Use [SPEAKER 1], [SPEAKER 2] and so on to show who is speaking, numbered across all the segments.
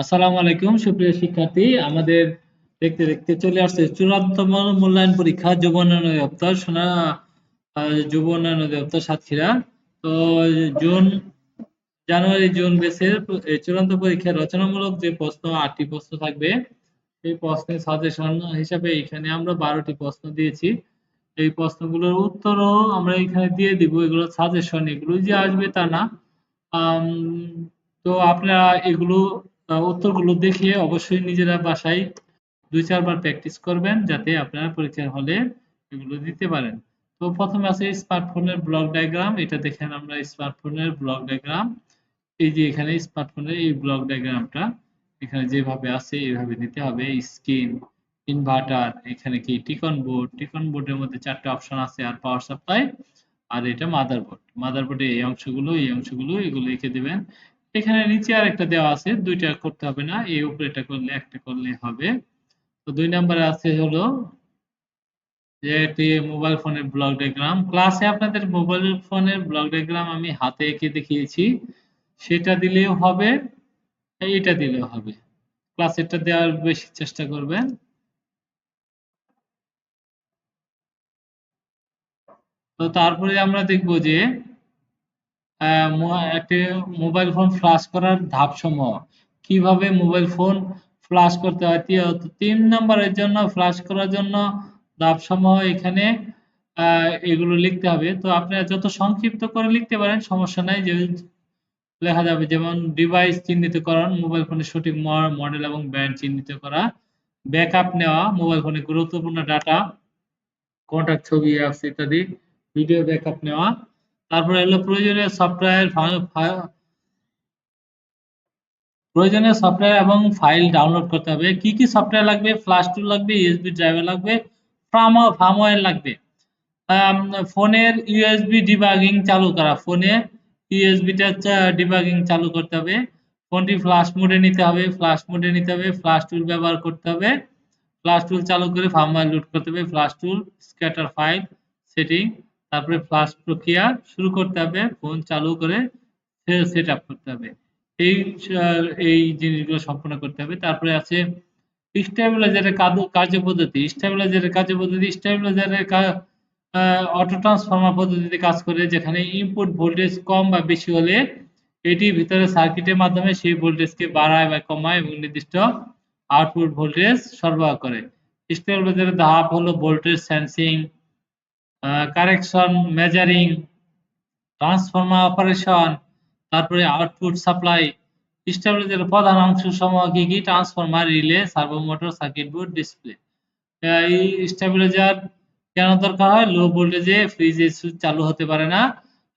[SPEAKER 1] আসসালামু আলাইকুম, সুপ্রিয় শিক্ষার্থী। আমাদের দেখতে দেখতে চলে আসছে চূড়ান্তম মূল্যায়ন পরীক্ষা, যুব উন্নয়ন দপ্তর সোনা যুব উন্নয়ন দপ্তর সাতক্ষীরা। তো, জুন, জানুয়ারি, জুন বেসের চূড়ান্ত পরীক্ষার রচনামূলক যে প্রশ্ন, আটটি প্রশ্ন থাকবে এই প্রশ্নের সাজেশন হিসাবে এখানে আমরা বারোটি প্রশ্ন দিয়েছি। এই প্রশ্নগুলোর উত্তরও আমরা এখানে দিয়ে দিব, এগুলো সাজেশন এগুলো যে আসবে তা না। তো আপনারা এগুলো উত্তরগুলো দেখে অবশ্যই নিজেরা বাসায় দুই চারবার প্র্যাকটিস করবেন যাতে আপনারা পরীক্ষার হলে এগুলো দিতে পারেন। তো প্রথমে আছে স্মার্টফোনের ব্লক ডায়াগ্রাম এটা দেখেন আমরা স্মার্টফোনের ব্লক ডায়াগ্রাম এই যে এখানে স্মার্টফোনের এই ব্লক ডায়াগ্রামটা এখানে যেভাবে আছে এইভাবে নিতে হবে। স্ক্রিন ইনভার্টার এখানে কি টিকন বোর্ড টিকন বোর্ডের মধ্যে চারটে অপশন আছে, আর পাওয়ার সাপ্লাই আর এটা মাদারবোর্ড মাদারবোর্ডে এই অংশগুলো এই অংশগুলো, এগুলো লিখে দিবেন। এখানে নিচে আর একটা দেওয়া আছে, দুইটা করতে হবে না, এই উপরে এটা করলে একটা করলে হবে। তো দুই নম্বরে আছে হলো যে এটি মোবাইল ফোনের ব্লক ডায়াগ্রাম ক্লাসে আপনাদের মোবাইল ফোনের ব্লক ডায়াগ্রাম আমি হাতে এঁকে দেখিয়েছি। সেটা দিলেও হবে এটা দিলেও হবে। ক্লাসেরটা দেওয়ার বেশি চেষ্টা করবেন। তো তারপরে আমরা দেখব যে একটি মোবাইল ফোন ফ্লাশ করার ধাপসমূহ। কীভাবে মোবাইল ফোন ফ্লাশ করতে হয়? তিন নম্বরের জন্য ফ্লাশ করার জন্য ধাপসমূহ এখানে এগুলো লিখতে হবে। তো আপনারা যত সংক্ষিপ্ত করে লিখতে পারেন, সমস্যা নাই। যে, লেখা যাবে যেমন ডিভাইস চিহ্নিতকরণ মোবাইল ফোনের সঠিক মডেল এবং ব্র্যান্ড চিহ্নিত করা। ব্যাকআপ নেওয়া মোবাইল ফোনে গুরুত্বপূর্ণ ডাটা কন্টাক্ট ছবি অ্যাপস ইত্যাদি। ভিডিও ব্যাকআপ নেওয়া। তারপরে হলো প্রয়োজনীয় সফটওয়্যার প্রয়োজনীয় সফটওয়্যার এবং ফাইল ডাউনলোড করতে হবে। কি কি সফটওয়্যার লাগবে? ফ্ল্যাশ টুল লাগবে ইউএসবি ড্রাইভার লাগবে ফার্মওয়্যার লাগবে। ফোনের ইউএসবি ডিবাগিং চালু করা, ফোনে ইউএসবিটা ডিবাগিং চালু করতে হবে। ফোনটি ফ্ল্যাশ মোডে নিতে হবে ফ্ল্যাশ মোডে নিতে হবে ফ্ল্যাশ টুল ব্যবহার করতে হবে। ফ্ল্যাশ টুল চালু করে ফার্মওয়্যার লোড করতে হবে flash tool scatter file setting তারপরে ফ্ল্যাশ প্রক্রিয়া শুরু করতে হবে ফোন চালু করে সেট আপ করতে হবে। এই এই জিনিসগুলো সম্পন্ন করতে হবে। তারপরে আছে স্টেবিলাইজারের কার্যপদ্ধতি স্টেবিলাইজারের কার্যপদ্ধতি স্টেবিলাইজারের অটো ট্রান্সফর্মার পদ্ধতিতে কাজ করে, যেখানে ইনপুট ভোল্টেজ কম বা বেশি হলে এটি ভিতরে সার্কিটের মাধ্যমে সেই ভোল্টেজকে বাড়ায় বা কমায় এবং নির্দিষ্ট আউটপুট ভোল্টেজ সরবরাহ করে। স্টেবিলাইজারের ধাপ হলো voltage sensing correction measuring transformer operation তারপরে আউটপুট সাপ্লাই স্টেবিলাইজারের প্রধান অংশ সমূহ কি কি? Transformer relay servo motor circuit board display এই স্টেবিলাইজার কেন দরকার হয়? লো ভোল্টেজে ফ্রিজে সুইচ চালু হতে পারে না।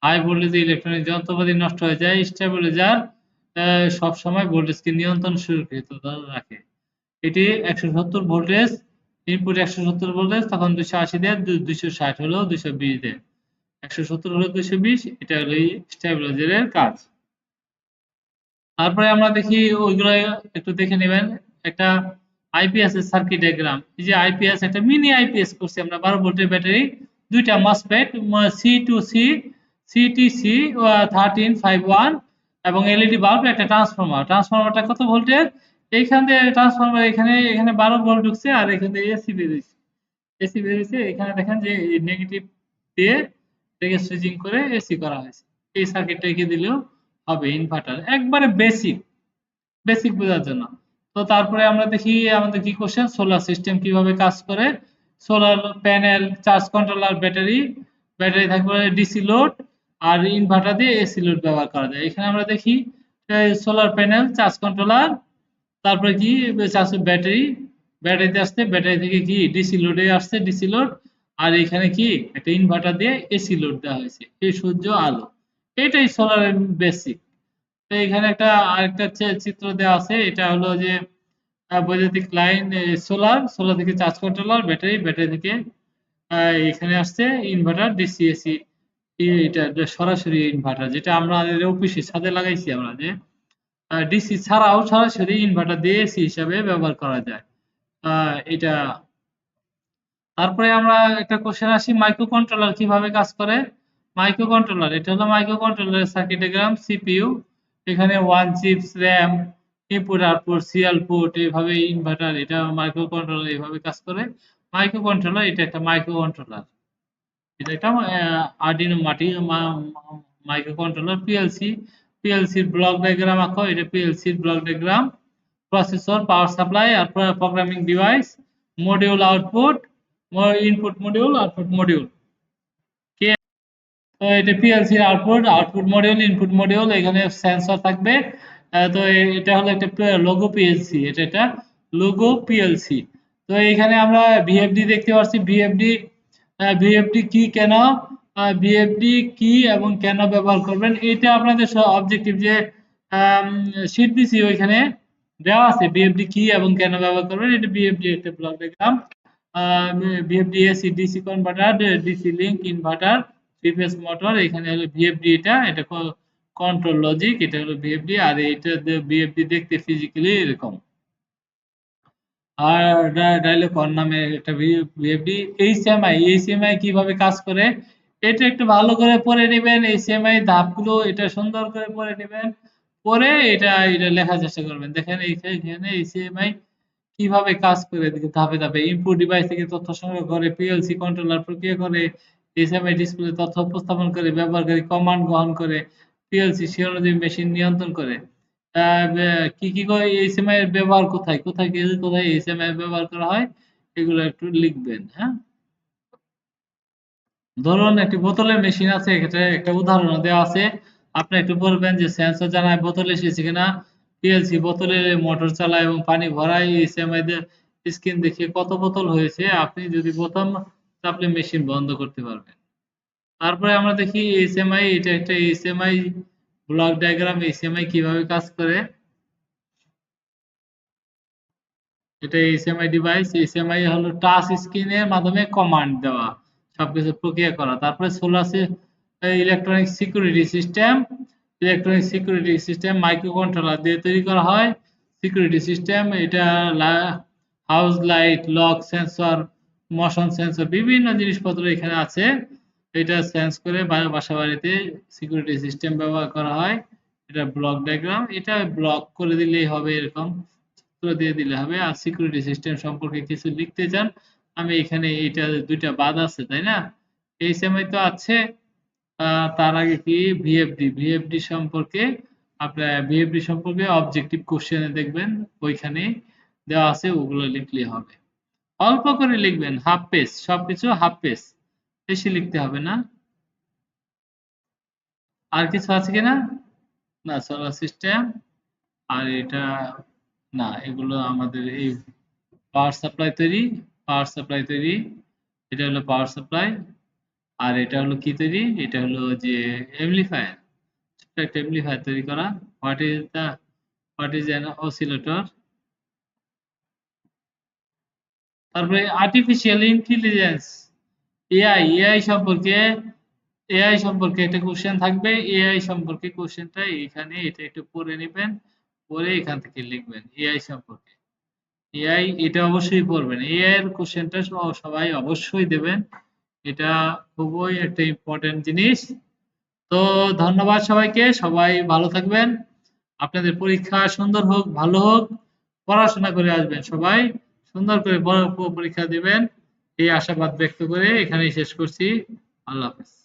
[SPEAKER 1] হাই ভোল্টেজে ইলেকট্রনিক যন্ত্রপাতি নষ্ট হয়ে যায়। স্টেবিলাইজার সব সময় ভোল্টেজকে নিয়ন্ত্রণ সুরক্ষিত রাখে। এটি একশো সত্তর ভোল্টেজ ইনপুট একশো সত্তর ভোল্টেজ তখন দুইশো আশি দেয় দুইশো ষাট হলো দুইশো বিশ দেয় একশো সত্তর হলো দুশো বিশ, এটা হলো স্টেবিলাইজারের কাজ। তারপরে আমরা দেখি ওইগুলো একটু দেখে নেবেন। একটা আইপিএস এর সার্কিট ডায়াগ্রাম এই যে আইপিএস, একটা মিনি আইপিএস করছি আমরা, বারো ভোল্টের ব্যাটারি, দুইটা MOSFET C two C CTC thirteen five one এবং এলইডি বাল্ব একটা ট্রান্সফরমার ট্রান্সফরমারটা কত ভোল্টের? এইখান থেকে ট্রান্সফরমার এখানে এখানে বারো ভোল্ট ঢুকছে আর এখানে এসি বেরিয়েছে এসি বেরিয়েছে এখানে দেখেন যে নেগেটিভ দিয়ে এটাকে সুইচিং করে এসি করা হয়েছে। এই সার্কিটটা এঁকে দিলেও হবে ইনভার্টার একবারে বেসিক বেসিক বোঝার জন্য। তো তারপরে আমরা দেখি আমাদের কি কোশ্চেন সোলার সিস্টেম কীভাবে কাজ করে? Solar panel charge controller battery battery থাকবে ডিসি লোড আর ইনভার্টার দিয়ে এসি লোড ব্যবহার করা যায়। এখানে আমরা দেখি সোলার প্যানেল চার্জ কন্ট্রোলার তারপরে কি চার্জ ব্যাটারি, ব্যাটারিতে আসছে ব্যাটারি থেকে কি ডিসি লোডে আসছে ডিসি লোড আর এখানে কি একটা ইনভার্টার দিয়ে এসি লোড দেওয়া হয়েছে, এই সূর্য আলো। এটাই সোলারের বেসিক তো এখানে একটা আরেকটা চিত্র দেওয়া আছে, এটা হলো যে বৈদ্যুতিক লাইন সোলার সোলার থেকে চার্জ কন্ট্রোলার ব্যাটারি ব্যাটারি থেকে এখানে আসছে ইনভার্টার ডিসি এসি এটা সরাসরি ইনভার্টার যেটা আমরা অফিসে সাথে লাগাইছি আমরা, যে ডিসি ছাড়াও সরাসরি ইনভার্টার দিয়ে এসি হিসাবে ব্যবহার করা যায়। এটা। তারপরে আমরা একটা কোশ্চেন আসি মাইক্রো কন্ট্রোলার কীভাবে কাজ করে? মাইক্রো কন্ট্রোলার এটা হলো মাইক্রো কন্ট্রোলারের সার্কিট ডায়াগ্রাম সিপিইউ এখানে one chips RAM input output serial port এইভাবে ইনভার্টার এটা মাইক্রো কন্ট্রোলার এইভাবে কাজ করে। মাইক্রো কন্ট্রোলার এটা একটা মাইক্রো কন্ট্রোলার এটা একটা আর্ডিনো মাটি মাইক্রো কন্ট্রোলার পিএলসি পিএলসির ব্লক ডায়াগ্রাম আঁকো, এটা পিএলসির block diagram processor power supply আর programming device module output input module output module তো এটা PLC output output module input module এখানে সেন্সর থাকবে। তো এটা হলো একটা লোগো পিএলসি এটা একটা লোগো পিএলসি তো এখানে আমরা ভিএফডি দেখতে পাচ্ছি ভিএফডি ভিএফডি কি, কেন? ভিএফডি কি এবং কেন ব্যবহার করবেন? এটা আপনাদের অবজেক্টিভ যে শীট দিছি ওইখানে। দেওয়া আছে বিএফডি কি এবং কেন ব্যবহার করবেন? এটা বিএফডি একটা block diagram VFD AC DC converter DC link inverter three motor এখানে হলো ভিএফডি এটা। এটা কন্ট্রোল লজিক এটা হলো ভিএফডি আর এটা ভিএফডি দেখতে ফিজিক্যালি এরকম। আর ডায়লগ অন নামে একটা ভিএফডি এইচএমআই এইচএমআই কীভাবে কাজ করে? এটা একটু ভালো করে পড়ে নেবেন এইচএমআই ধাপগুলো এটা সুন্দর করে পড়ে নেবেন, পরে এটা এটা লেখার চেষ্টা করবেন। দেখেন এইখানে এইচএমআই কীভাবে কাজ করে ধাপে ধাপে। ইনপুট ডিভাইস থেকে তথ্য সংগ্রহ করে পিএলসি কন্ট্রোলার প্রক্রিয়া করে এইচএমআই ডিসপ্লে তথ্য উপস্থাপন করে, ব্যবহারকারী কমান্ড গ্রহণ করে পিএলসি সে অনুযায়ী মেশিন নিয়ন্ত্রণ করে। কি কি করে এইচএমআই এর ব্যবহার কোথায়? কোথায় কোথায় এইচএমআই ব্যবহার করা হয়? এগুলো একটু লিখবেন হ্যাঁ? ধরুন একটি বোতলের মেশিন আছে, এক্ষেত্রে একটা উদাহরণ দেওয়া আছে। আপনি একটু বলবেন যে সেন্সর জানায় বোতল এসেছে কিনা? পিএলসি বোতলে মোটর চালায় এবং পানি ভরায় এইচএমআই স্ক্রিন দেখিয়ে কত বোতল হয়েছে? আপনি যদি প্রথম চাপলে মেশিন বন্ধ করতে পারবেন। তারপরে আমরা দেখি এইচএমআই এটা একটা এইচএমআই ব্লক ডায়াগ্রাম এইচএমআই কীভাবে কাজ করে? এটা এইচএমআই ডিভাইস এইচএমআই হলো টাচ স্ক্রিনের মাধ্যমে কমান্ড দেওয়া। সবকিছু প্রক্রিয়া করা। তারপরে solar electronic security system electronic security system microcontroller দিয়ে তৈরি করা হয়। সিকিউরিটি সিস্টেম এটা house light lock sensor motion sensor বিভিন্ন জিনিসপত্র এখানে আছে। এটা সেন্স করে বাসা বাড়িতে সিকিউরিটি সিস্টেম ব্যবহার করা হয়। এটা ব্লক ডায়াগ্রাম এটা ব্লক করে দিলেই হবে এরকম। দিয়ে দিলে হবে। আর সিকিউরিটি সিস্টেম সম্পর্কে কিছু লিখতে চান আমি এখানে এটা দুইটা বাদ আছে, তাই না? এইচএমআই তো আছে। তার আগে কি? ভিএফডি ভিএফডি সম্পর্কে আপনার ভিএফডি সম্পর্কে অবজেক্টিভ কোশ্চেনে দেখবেন, ওইখানে দেওয়া আছে, ওগুলো লিখলে হবে। অল্প করে লিখবেন হাফ পেজ সবকিছু হাফ পেজ বেশি লিখতে হবে না। আর কিছু আছে কিনা? না সোলার সিস্টেম আর এটা, না, এগুলো আমাদের এই পাওয়ার সাপ্লাই তৈরি। পাওয়ার সাপ্লাই তৈরি, এটা হলো পাওয়ার সাপ্লাই আর এটা হলো কি তৈরি? এটা হলো যে এমপ্লিফায়ার ছোট্ট একটা তৈরি করা। What is the what is an oscillator তারপরে আর্টিফিশিয়াল ইন্টেলিজেন্স এআই এআই সম্পর্কে এআই সম্পর্কে একটা কোশ্চেন থাকবে। এআই সম্পর্কে কোশ্চেনটা এখানে এটা একটু পড়ে নেবেন পরে এখান থেকে লিখবেন এআই সম্পর্কে। এআই এটা অবশ্যই পড়বেন এআই এর কোশ্চেনটা সবাই অবশ্যই দেবেন। এটা খুবই একটা ইম্পর্টেন্ট জিনিস। তো ধন্যবাদ সবাইকে। সবাই ভালো থাকবেন। আপনাদের পরীক্ষা সুন্দর হোক, ভালো হোক, পড়াশোনা করে আসবেন সবাই। সুন্দর করে পরীক্ষা দেবেন। এই আশাবাদ ব্যক্ত করে এখানেই শেষ করছি। আল্লাহ হাফেজ।